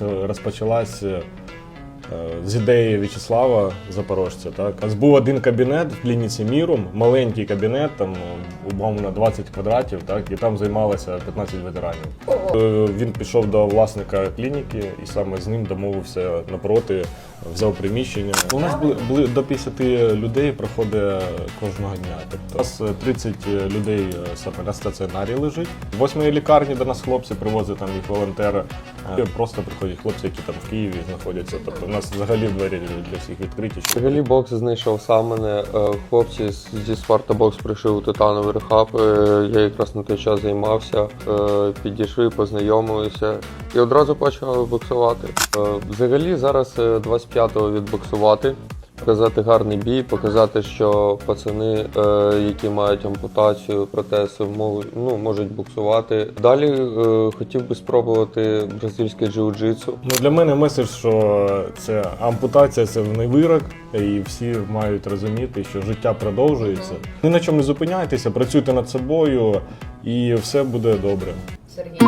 розпоча- розпочалась е, з ідеї В'ячеслава Запорожця. Так? У нас був один кабінет в клініці Мірум, маленький кабінет, там умовно 20 квадратів, так? і там займалося 15 ветеранів. Е, Він пішов до власника клініки і саме з ним домовився напроти, взяв приміщення. У нас були, до 50 людей проходить кожного дня. Тобто у нас е, 30 людей е, саме на стаціонарі лежить. В восьмій лікарні до нас хлопці привозять там їх волонтери. Е, Просто приходять хлопці, які там в Києві знаходяться. Тобто у нас взагалі двері для всіх відкриті. Взагалі бокс знайшов сам мене. Е, Хлопці зі Спарта Бокс прийшли у титановий рехаб. Е, Я якраз на той час займався. Е, Підійшли, познайомилися і одразу почали боксувати. Взагалі зараз е, 25-го відбоксувати. Показати гарний бій, показати, що пацани, е, які мають ампутацію, протези, можуть, ну, можуть боксувати. Далі е, хотів би спробувати бразильське джиу-джитсу. Ну, для мене меседж, що це ампутація, це не вирок, і всі мають розуміти, що життя продовжується. Ні на чому не зупиняйтеся, працюйте над собою, і все буде добре. Сергій.